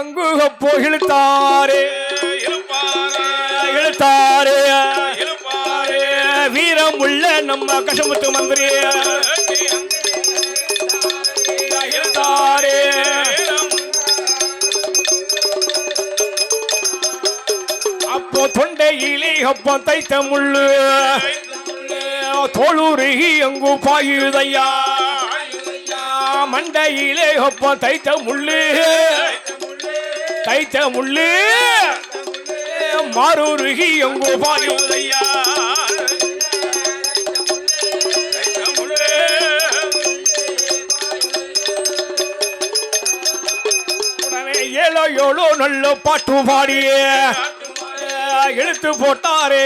அங்கு போகிழ்த்தாரே. இழுத்தாரே. வீரம் உள்ள நம்ம கஷமுத்து மந்திரி. இழுத்தாரே. அப்போ தொண்டையிலே அப்போ தைத்த முள்ளு. தோளுருகி அங்கு பாயுதையா? மண்டையிலே அப்போ தைத்த முள்ளு. தைத்த முள்ளு. மாறுருகி அங்கு பாயுதையா ஏழோ ஏழோ நல்ல பாட்டு பாடியே. இழுத்து போட்டாரே.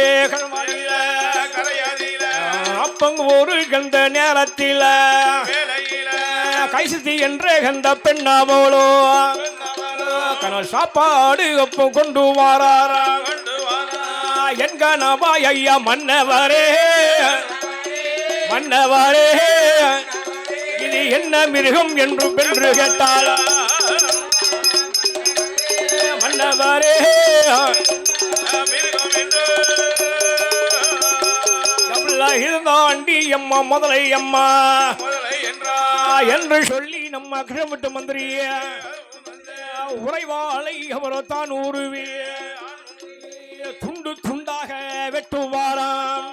அப்பங்க ஒரு கந்த நேரத்தில். கைசுத்தி என்ற கந்த பெண்ணாமோளோ கனல் சாப்பாடு அப்போ கொண்டு வாராரா? என் கனவா ஐயா மன்னவரே. மன்னவரே. இது என்ன மிருகம் என்று பென்று கேட்டாள் மன்னவரே. இருந்தாண்டி அம்மா முதலை அம்மா? என்று சொல்லி நம்ம கிரமட்டு மந்திரிய உறைவாளை அவரோ தான் உருவி துண்டு துண்டாக வெட்டுவாராம்.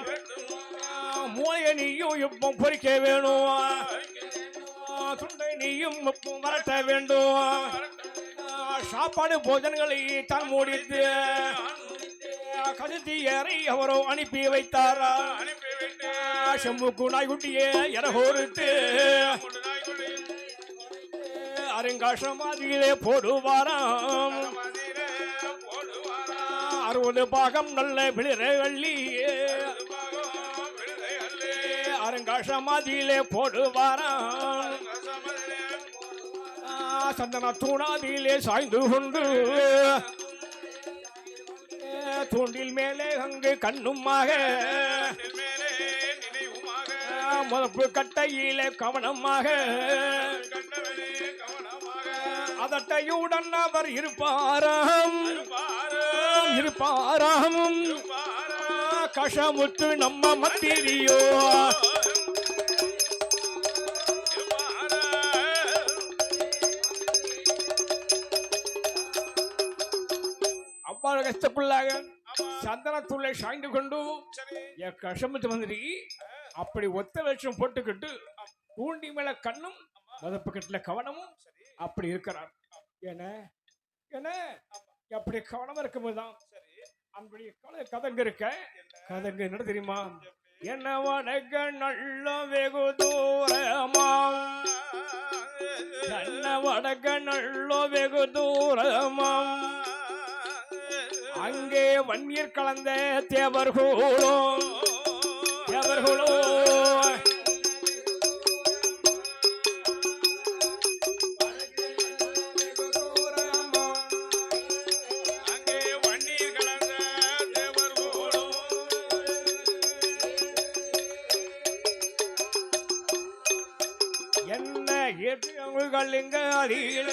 மூளைய நீயும் இப்போ பொறிக்க வேணும். துண்டை நீயும் இப்போ மரட்ட வேண்டும். சாப்பாடு போஜனங்களை தான் மூடித்து கழுத்தியரை அவரோ அனுப்பி வைத்தாரா? செம்புக்கு நாய்குட்டியே எரகோருத்து அருங்காசமாதியிலே போடுவாராம். அறுபது பாகம் நல்ல விளிரள்ளி அருங்காசமாதியிலே போடுவாராம். சந்தன தூணாதியிலே சாய்ந்து கொண்டு தூண்டில் மேலே அங்கு கண்ணுமாக முதப்பு கட்டையிலே கவனமாக அதட்டையுடன் அவர் இருப்பாராம். இருப்பாராம். கஷமுத்து நம்ம மத்திரியோ அவ்வாறு கஷ்டக்குள்ளாக சந்தனத்துள்ளே சாய்ந்து கொண்டு என் கஷமுத்து மந்திரி அப்படி ஒத்த வேஷம் போட்டுக்கிட்டு தூண்டி மேல கண்ணும் மதப்பு கட்டுல கவனமும் அப்படி இருக்கிறார். என்ன ஏன? அப்படி கவனம் இருக்கும்போது தான் அப்படி கதை கதங்க இருக்க கதங்க என்ன தெரியுமா? என்ன வடக நல்ல வெகு தூரமா என்ன வடக்க நல்ல வெகு தூரமா அங்கே வன்னியர் கலந்த தேவர்களோ தேவர்களோ கலிங்க எங்க அறியல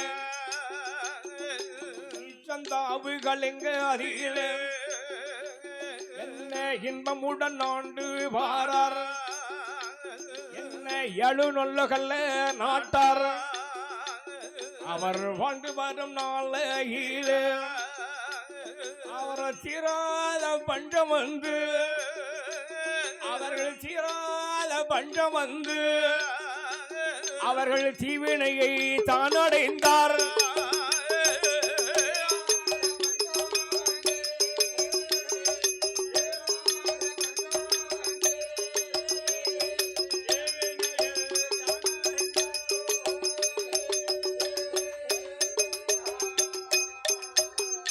சந்தாவுகள் எங்க அறியல என்ன இன்பமுடன் ஆண்டு வாரார். என்ன எழு நொல்லுகல்ல நாட்டார். அவர் வாழ்ந்து வரும் நாளையில. அவர் சீராத பஞ்சம் வந்து. அவர்கள் சீராத பஞ்சம் வந்து. அவர்கள் தீவினையை தான் அடைந்தார்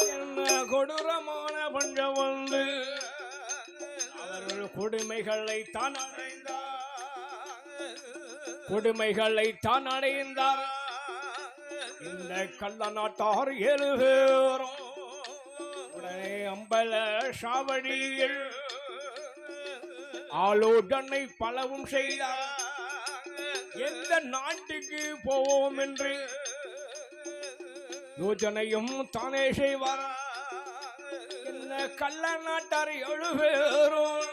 என்ன கொடூரமான பஞ்சம் வந்து அவர்கள் கொடுமைகளை தான் அடைந்தார் கொடுமைகளை தான் அடைந்தார். இந்த கள்ள நாட்டார் ஏழு பேரும் உடனே அம்பல சாவடியில் ஆலோசனை பலவும் செய்தார். எந்த நாட்டுக்கு போவோம் என்று யோஜனையும் தானே செய்வார். இந்த கள்ள நாட்டார் எழுவேறும்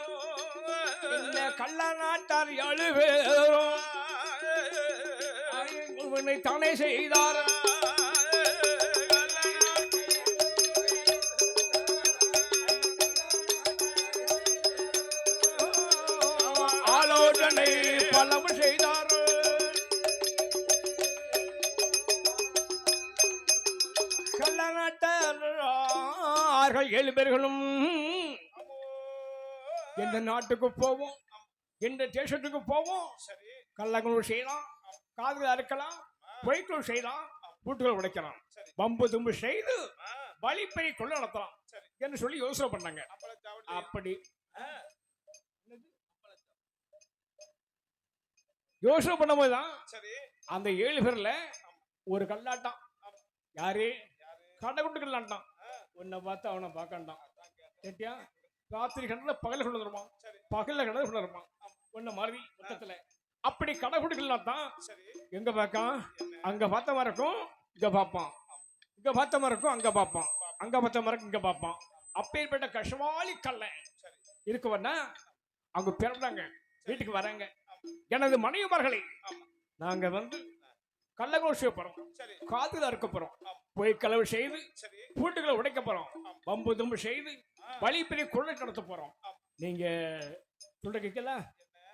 இந்த கள்ள நாட்டார் எழுவேறும் உன்னை தானே செய்தார்? ஆலோசனை பலவு செய்தார்? கள்ள நாட்டார்கள் ஏழு பேர்களும் எந்த நாட்டுக்கு போவோம்? எந்த தேசத்துக்கு போவோம்? சரி. கள்ளங்களும் செய்யலாம் காதுகள் அறுக்கலாம் பொய்க்களும் செய்யலாம் பூட்டுகள் உடைக்கலாம். பம்பு தும்பு செய்து வழிப்பறி கொள்ள நடத்தலாம். என்று சொல்லி யோசனை பண்ணாங்க. அப்படி. யோசனை பண்ணும்போது தான் அந்த ஏழு பேர்ல ஒரு கல்லாட்டம் யாரு? கடை கொண்டு கல்லாட்டம் உன்னை பார்த்து அவனை பார்க்கண்டான். கேட்டியா? ராத்திரி கண்டல பகல கொண்டு வருவான். பகல்ல கண்டல கொண்டு வருவான் உன்னை மறுதி மொத்தத்துல. அப்படி கடை கொண்டு கல்லாட்டம் சரி. எங்க பார்க்கான்? அங்க பார்த்த மாதிரி இருக்கும் இங்க பார்ப்பான். இங்க பார்த்த மாதிரி இருக்கும் அங்க பார்ப்பான். அங்க பார்த்த மாதிரி இருக்கும், இங்க பார்ப்பான். அப்பேற்பட்ட கஷ்டமாலி கல்ல. இருக்குவன்னா அவங்க பிறந்தாங்க. வீட்டுக்கு வராங்க. எனது மனைவிமார்களே. நாங்க வந்து கள்ளகோஷிய போறோம். சரி. காதுல இருக்க போறோம். போய் களவு செய்து பூட்டுகளை உடைக்க போறோம். பம்பு தும்பு செய்து. வழி பெரிய கொள்ளை நடத்த போறோம். நீங்க சொல்ற கேட்கல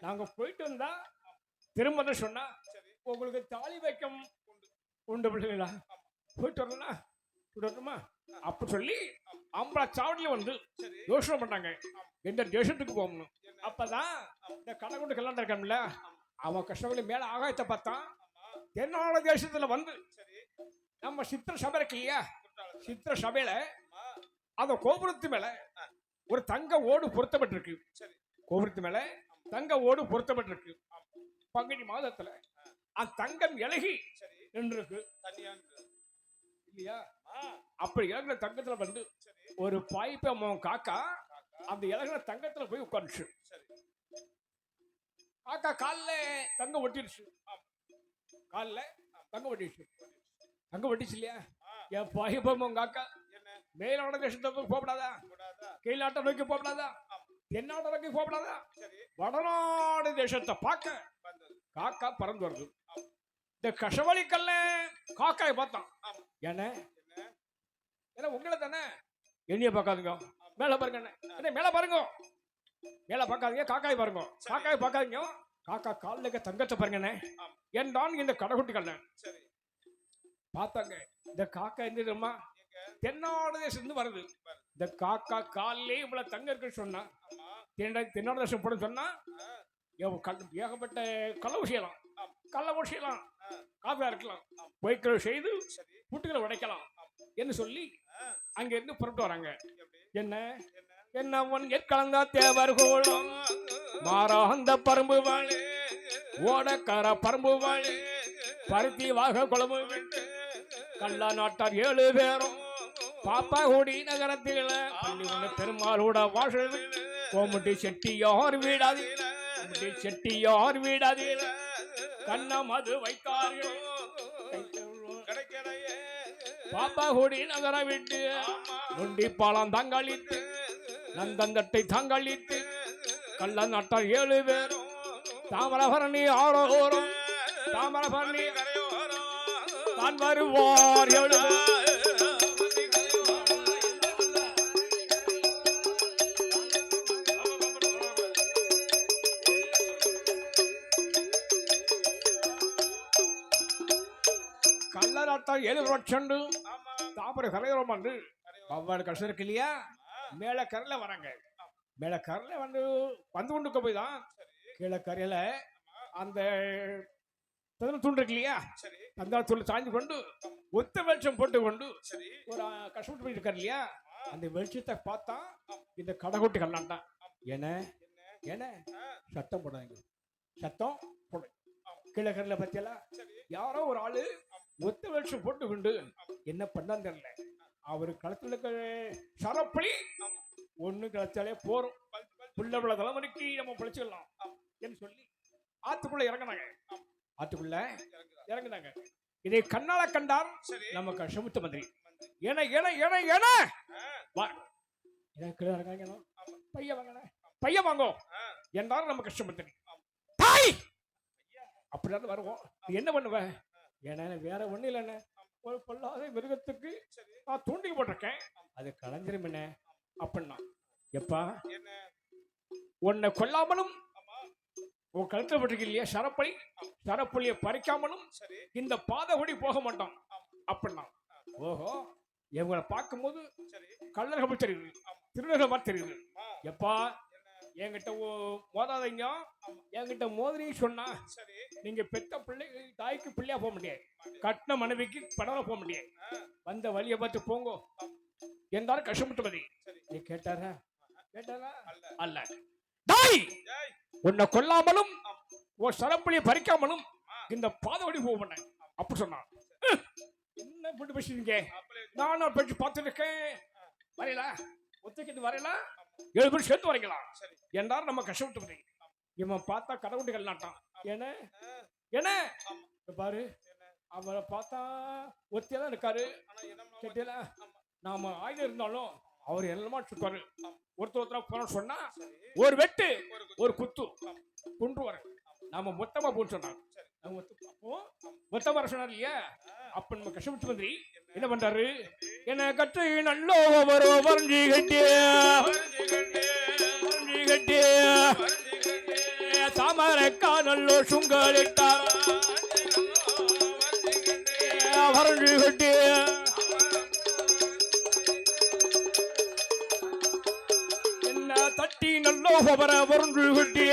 நாங்க போயிட்டு வந்தா திரும்ப சொன்னா உங்களுக்கு தாலி வைக்கம் உண்டு பிள்ளைங்களா போயிட்டு வரலனா போயிட்டு வரணுமா? அப்படி சொல்லி அம்பளா சாவடியில வந்து யோசனை பண்ணாங்க. எந்த தேசத்துக்கு போகணும்? அப்பதான் இந்த கடவுண்டு கல்யாணம் இருக்கான்ல அவன் கஷ்டப்பட்டு மேல ஆகாயத்தை பார்த்தான். தென்னால தேசத்துல வந்து நம்ம சித்திர சபை இருக்கு இல்லையா. சித்திர சபையில அந்த கோபுரத்து மேல ஒரு தங்க ஓடு பொருத்தப்பட்டிருக்கு. கோபுரத்து மேல தங்க ஓடு பொருத்தப்பட்டிருக்கு. பங்குனி மாதத்துல அந்த தங்கம் இலகி நின்றுருக்கு. இல்லையா? ஆ, அப்படி இலகுன தங்கத்துல வந்து ஒரு பாய்ப்பம் காக்கா அந்த இலகுன தங்கத்துல போய் உட்காந்துச்சு காக்கா கால்ல தங்கம் ஒட்டிடுச்சு. கால்ல தங்கம் ஒட்டிடுச்சு. தங்கம் ஒட்டிச்சு இல்லையா? என் பாய்ப்பம் உங்க காக்கா? என்ன? மேலாட தேசத்தை போய் போகப்படாதா? கூடாதா கீழ்நாட்டை நோக்கி போகப்படாதா? தென்னாட்டை நோக்கி போகப்படாதா? வடநாடு தேசத்தை பார்க்க காக்கா பறந்து வருது. இந்த கஷவழி கல்ல காக்காயை பார்த்தான். என்ன ஏன்னா உங்களை தானே? என்னைய பார்க்காதுங்க. மேல பாருங்க என்ன மேலே மேல பாருங்க. மேல பார்க்காதீங்க காக்காய் பாருங்க. காக்காய் பார்க்காதீங்க. காக்கா காலில் தங்கத்தை பாருங்கண்ணே ஆமா. என்றான் இந்த கடைக்குட்டி கண்ணன் சரி பார்த்தாங்க. இந்த காக்கா எந்த தெரியுமா? தென்னாடு வருது. இந்த காக்கா காலிலே இவ்வளவு தங்க இருக்குன்னு சொன்னா. தென்னாடு தேசம் போட சொன்னா ஏகப்பட்ட களவு செய்யலாம். கள்ளவு செய்யலாம் காதலா இருக்கலாம். பொய்க்களவு செய்து சரி. புட்டுகளை உடைக்கலாம் என்று சொல்லி அங்க இருந்து புறப்பட்டு வராங்க. என்ன? என்ன? அவன் ஏற்கலந்தா தேவர் கோலம் மாறாந்த பரம்பு வாழே ஓடக்கார பரம்பு வாழே பருத்தி வாக குழம்பு விட்டு கள்ளா நாட்டார் ஏழு பேரும். பாப்பா கூடி நகரத்தில் பள்ளி ஒன்று பெருமாளோட வாசல். கோமுட்டி செட்டியார் வீடாது. கோமுட்டி செட்டியார் வீடாது. கண்ணம் அது வைத்தார்கள். கிடைக்கலையே பாப்பா நகர விட்டு நொண்டி பாலம் தங்களித்து நந்தந்தட்டை தங்களித்து கள்ள நட்டர் ஏழு பேர் தாமரபரணி ஆரோகோரம் தாமரபரணி தான் வருவார் ஏழு லட்சண்டு ஆமா. தாமரை கரையோரம் வந்து. பவ்வாறு கஷ்டம் இருக்கு இல்லையா? மேல கரையில வராங்க. மேல கரையில வந்து வந்து கொண்டு போய் தான் கீழே கரையில அந்த பதினெட்டு தூண் இருக்கு இல்லையா? சரி. அந்த தூள் சாய்ந்து கொண்டு ஒத்த வெளிச்சம் போட்டு கொண்டு ஒரு கஷ்டப்பட்டு போய் இருக்காரு இல்லையா? அந்த வெளிச்சத்தை பார்த்தா இந்த கடைக்குட்டி கல்லாண்டான் என்ன? என்ன? சத்தம் போடாங்க சத்தம் போடு. கீழே கரையில சரி. யாரோ ஒரு ஆளு ஒத்த வெளிச்சம் போட்டு கொண்டு என்ன பண்ணான்னு தெரியல. அவர் களத்துல சரப்பளி. ஒண்ணு கிடைச்சாலே போறோம் புள்ள புள்ள தலைமுறைக்கு நம்ம பிழைச்சிடலாம் என்று சொல்லி ஆத்துக்குள்ள இறங்குனாங்க. ஆத்துக்குள்ள இறங்குனாங்க. இதை கண்ணால கண்டார் நம்ம கஷமுத்த மந்திரி. ஏன ஏன ஏன ஏன ஆ, வா. எனக்கு கீழே இறங்காங்க பைய வாங்கண்ணே பைய வாங்கோ. என்றார் நம்ம கஷ்டமந்திரி தாய்! அப்படிதான் வருவோம். என்ன பண்ணுவ? ஏன்னா வேற ஒண்ணு இல்லைண்ணே. ஒரு பொல்லாத மிருகத்துக்கு சரி நான் தூண்டி போட்டிருக்கேன். அது கலைஞ்சிரும் என்ன அப்படின்னா எப்பா என்ன உன்னை கொல்லாமலும் உன் கழுத்துல போட்டிருக்கு இல்லையா சரப்பொலி? சரப்பொலியை பறிக்காமலும் சரி இந்த பாதகுடி போக மாட்டோம் அப்படின்னா ஓஹோ இவங்களை பார்க்கும்போது சரி தெரியுது. திருநர்கள் தெரியுது. எப்பா என்கிட்ட மோதாதீங்க. என்கிட்ட மோதிரி சொன்னா சரி. நீங்க பெத்த பிள்ளை தாய்க்கு பிள்ளையா போக முடியாது. கட்டின மனைவிக்கு படவ போக முடியாது. வந்த வழியை பார்த்து போங்கோ. என்றார் கஷ்டப்பட்டுமதி சரி. நீ கேட்டாரா? கேட்டாரா? அல்ல. தாய் உன்னை கொல்லாமலும் உன் சரப்பொலியை பறிக்காமலும். இந்த பாதவடி போக மாட்டேன். அப்படி சொன்னான் "ஹ், என்ன போட்டு பேசுறீங்க? நானும் பேச்சு பார்த்துருக்கேன் வரையல? ஒத்துக்கிட்டு வரையல? ஏழு பேர் சேர்த்து வரீங்களா சரி. என்றார் நம்ம கஷ்டப்பட்டு இவன் பார்த்தா கடவுண்டு கல்லாட்டான். என்ன? என்ன? பாரு. அவரை பார்த்தா ஒத்தியா தான் இருக்காரு. ஆமா. நாம ஆயுதம் இருந்தாலும் அவர் என்னமா சுத்தாரு ஒருத்தர் ஒருத்தரா போறோம் சொன்னா ஒரு வெட்டு ஒரு குத்து. குன்றுவாரு நாம மொத்தமா மொத்த- அப்போ மொத்தமா வர சொன்னார் இல்லையா? அப்ப நம்ம கஷ்டப்பட்டு மந்திரி என்ன பண்றாரு? என்ன கற்று நல்லோ ஒரு வரைஞ்சி கட்டி கட்டிய கட்டி தாமரைக்கா நல்லோ சுங்கலிட்டா வரைஞ்சி கட்டிய. என்ன தட்டி நல்லோ வர வரைஞ்சி கட்டி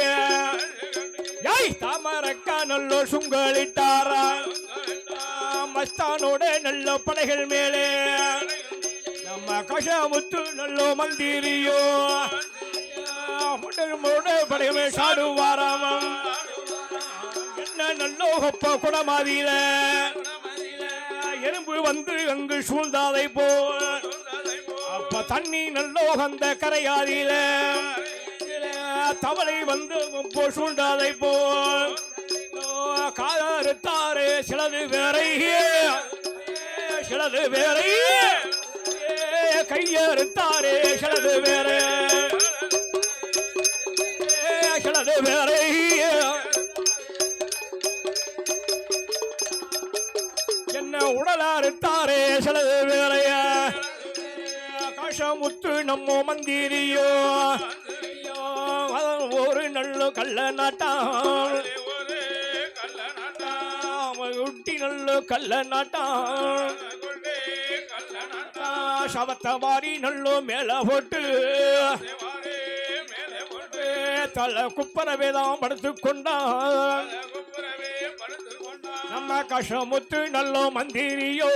யாய் தாமரைக்கா நல்லோ சுங்கலிட்டாரா? மஸ்தானோட நல்ல படைகள் மேலே. நம்ம கஷமுத்து நல்ல மந்திரியோ. முடமோட படைகளை சாடுவாராமம் என்ன நல்லோ ஒப்ப குடமாதியில எறும்பு வந்து அங்கு சூழ்ந்தாதை போல். அப்ப தண்ணி நல்லோ அந்த கரையாதியில. தவளை வந்து சூழ்ந்தாதை போல். காதறுத்தாரே சிலது வேறை சிலது வேறை கையறுத்தாரே சிலது வேற. சிலது வேறை என்ன உடலாறுத்தாரே சிலது வேறைய. காஷமுத்து நம்ம மந்திரியோ. அதன் ஒரு நல்ல கள்ள நாட்டான் கொண்டே கள்ள நாட்டா சவத்த வாரி நல்லோ மேல போட்டு. தலை குப்பரவே தான் படுத்து கொண்டான். குப்புறவே படுத்து கொண்டா நம்ம கஷமுத்து நல்லோ மந்திரியோ.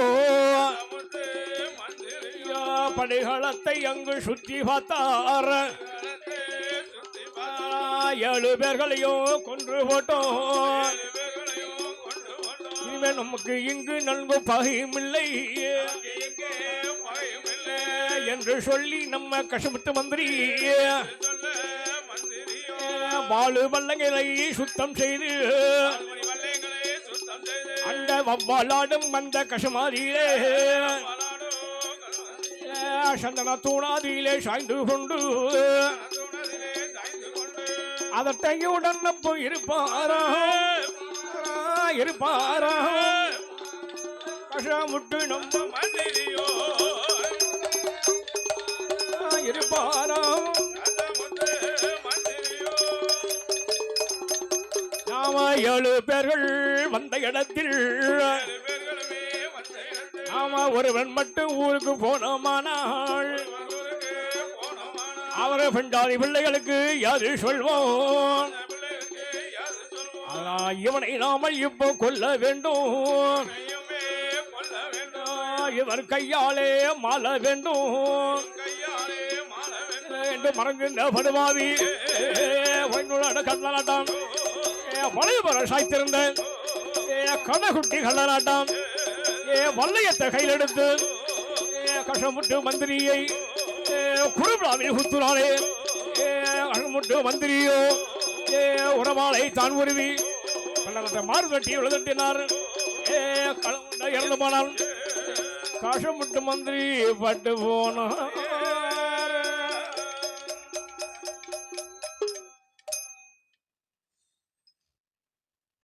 படைகளத்தை அங்கு சுற்றி பார்த்தார். சுத்தி ஆ, ஏழு பேர்களையும் கொன்று போட்டோம். வந்தோம் நமக்கு இங்கு நன்கு பகையுமில்லை பயமில்லை என்று சொல்லி நம்ம கஷ்டப்பட்டு மந்திரி வாழு வல்லங்களை சுத்தம் செய்து அந்த வவ்வாலாடும் அந்த கஷமாதியிலே சந்தன தூணாதியிலே சாய்ந்து கொண்டு சாய்ந்து கொண்டு அதட்டையுடன் நம்ப இருப்பாரா? இருப்பாரா கஷமுட்டு நம்ம மந்திரியோ இருப்பாரா நாம ஏழு பேர்கள் வந்த இடத்தில் ஆமா நாம ஒருவன் மட்டும் ஊருக்கு போனோமானால் அவரை பிள்ளைகளுக்கு யாரு சொல்வோம் இவனை நாம இப்போ கொல்ல வேண்டும். இவர் கையாலே மால வேண்டும். என்று மறந்து படுவாவி உன்னோட கண்ணனாட்டம் வளையபர சாய்த்திருந்த. கண்ணகுட்டி கள்ளனாட்டம் ஏ வல்லையத்தை கையில் எடுத்து கஷமுட்டு மந்திரியை. குருபிராவில் குத்துனாலே கஷமுட்டு மந்திரியோ. ஏ உறவாளை தான் உருவி. கண்ணனத்தை மாறு கட்டி விழுதட்டினார் ஏ களமுண்டா இறந்து போனான் காசமுட்டு மந்திரி பட்டு போனான்